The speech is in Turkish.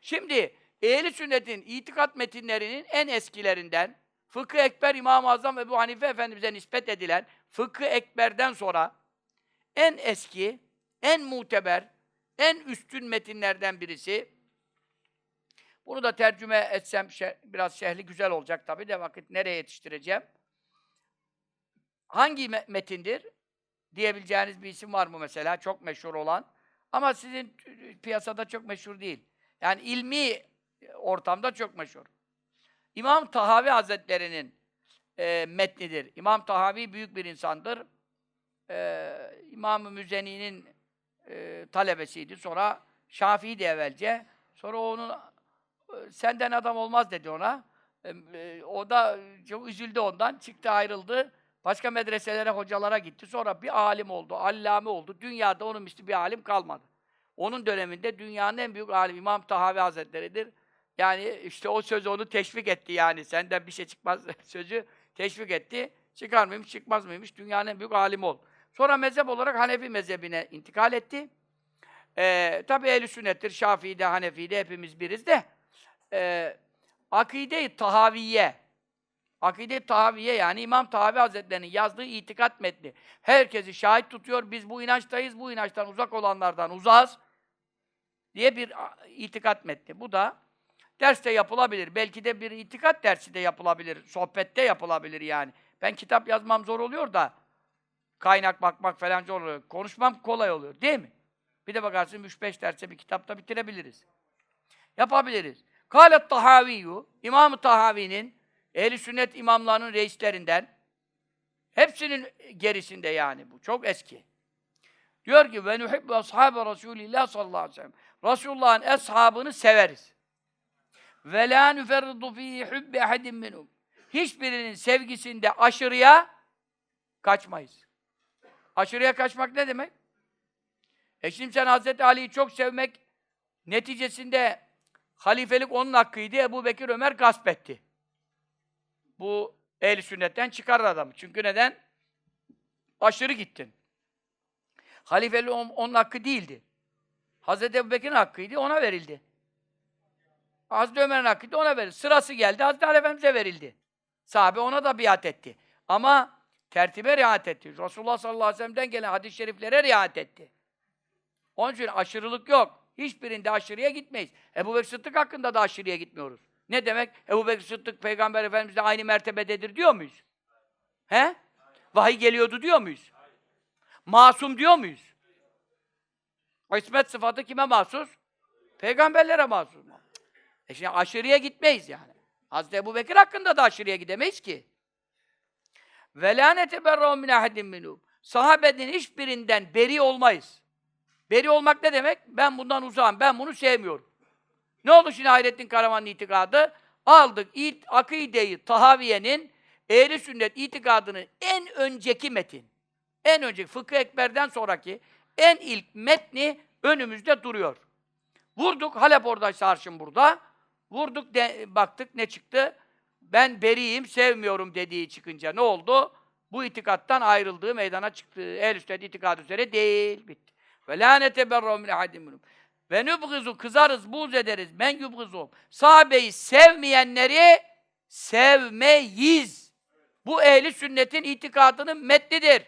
Şimdi ehli sünnetin itikat metinlerinin en eskilerinden Fıkıh Ekber İmam-ı Azam Ebu Hanife Efendimiz'e nispet edilen Fıkıh Ekber'den sonra en eski, en muteber, en üstün metinlerden birisi. Bunu da tercüme etsem şe- biraz şehli güzel olacak tabii de vakit nereye yetiştireceğim? Hangi me- metindir? Diyebileceğiniz bir isim var mı mesela? Çok meşhur olan. Ama sizin piyasada çok meşhur değil. Yani ilmi ortamda çok meşhur. İmam Tahavi Hazretleri'nin e, metnidir. İmam Tahavi büyük bir insandır. E, İmam-ı Müzeni'nin e, talebesiydi. Sonra Şafii de evvelce. Sonra onun e, senden adam olmaz dedi ona. E, e, o da çok üzüldü ondan. Çıktı ayrıldı. Başka medreselere, hocalara gitti. Sonra bir alim oldu, allame oldu. Dünyada onun misli bir alim kalmadı. Onun döneminde dünyanın en büyük alim İmam Tahavi Hazretleri'dir. Yani işte o söz onu teşvik etti yani. Senden bir şey çıkmaz sözü teşvik etti. Çıkar mıymış, çıkmaz mıymış? Dünyanın en büyük alimi ol. Sonra mezhep olarak Hanefi mezhebine intikal etti. Ee, tabi ehl sünnettir. Şafii'de, Hanefi'de hepimiz biriz de. Ee, Akide-i Tahaviye. Akide-i Tahaviye yani İmam Tahavi Hazretleri'nin yazdığı itikat metni. Herkesi şahit tutuyor. Biz bu inançtayız. Bu inançtan uzak olanlardan uzağız. Diye bir itikat metni. Bu da derste yapılabilir. Belki de bir itikat dersi de yapılabilir. Sohbette yapılabilir yani. Ben kitap yazmam zor oluyor da kaynak bakmak falan zor oluyor. Konuşmam kolay oluyor. Değil mi? Bir de bakarsın 3-5 derse bir kitapta bitirebiliriz. Yapabiliriz. Kâlet Tahaviyyü, İmam-ı Tahavi'nin ehl sünnet imamlarının reislerinden hepsinin gerisinde yani bu. Çok eski. Diyor ki ve nuhibbu ashabe Resulillah sallallahu aleyhi ve sellem. Resulullah'ın eshabını severiz. Ve la nuferridu fi hubbi ahadin minhum. Hiçbirinin sevgisinde aşırıya kaçmayız. Aşırıya kaçmak ne demek? E şimdi sen Hazreti Ali'yi çok sevmek neticesinde halifelik onun hakkıydı. Ebu Bekir Ömer gasp etti. Bu ehl sünnetten çıkarır adamı. Çünkü neden? Aşırı gittin. Halifeliği on- onun hakkı değildi. Hazreti Ebu Bekir'in hakkıydı, ona verildi. Hazreti Ömer'in hakkıydı, ona verildi. Sırası geldi, Hazreti Ali Efendimiz'e verildi. Sahabe ona da biat etti. Ama tertibe riayet etti. Resulullah sallallahu aleyhi ve sellem'den gelen hadis-i şeriflere riayet etti. Onun için aşırılık yok. Hiçbirinde aşırıya gitmeyiz. Ebu Bekir Sıddık hakkında da aşırıya gitmiyoruz. Ne demek? Ebu Bekir Sıddık Peygamber Efendimizle aynı mertebededir diyor muyuz? He? Vahiy geliyordu diyor muyuz? Masum diyor muyuz? İsmet sıfatı kime mahsus? Peygamberlere mahsus. E şimdi aşırıya gitmeyiz yani. Hazreti Ebu Bekir hakkında da aşırıya gidemeyiz ki. Ve lâ neteberrâhu min ahadin minhum. Sahabenin hiçbirinden beri olmayız. Beri olmak ne demek? Ben bundan uzağım, ben bunu sevmiyorum. Ne oldu şimdi Hayrettin Karaman'ın itikadı? Aldık it, akideyi Tahaviye'nin ehli sünnet itikadının en önceki metin. En önceki Fıkıh Ekber'den sonraki en ilk metni önümüzde duruyor. Vurduk, Halep orada sarşın burada. Vurduk, de, baktık ne çıktı? Ben beriyim, sevmiyorum dediği çıkınca ne oldu? Bu itikattan ayrıldığı meydana çıktı. Ehl-i sünnet itikadı üzere değil. Bitti. Ve la neteberru min ahadin. Ve nubgızu kızarız, buğz ederiz. Men yubgızum. Sahabeyi sevmeyenleri sevmeyiz. Bu ehli sünnetin itikadının metnidir.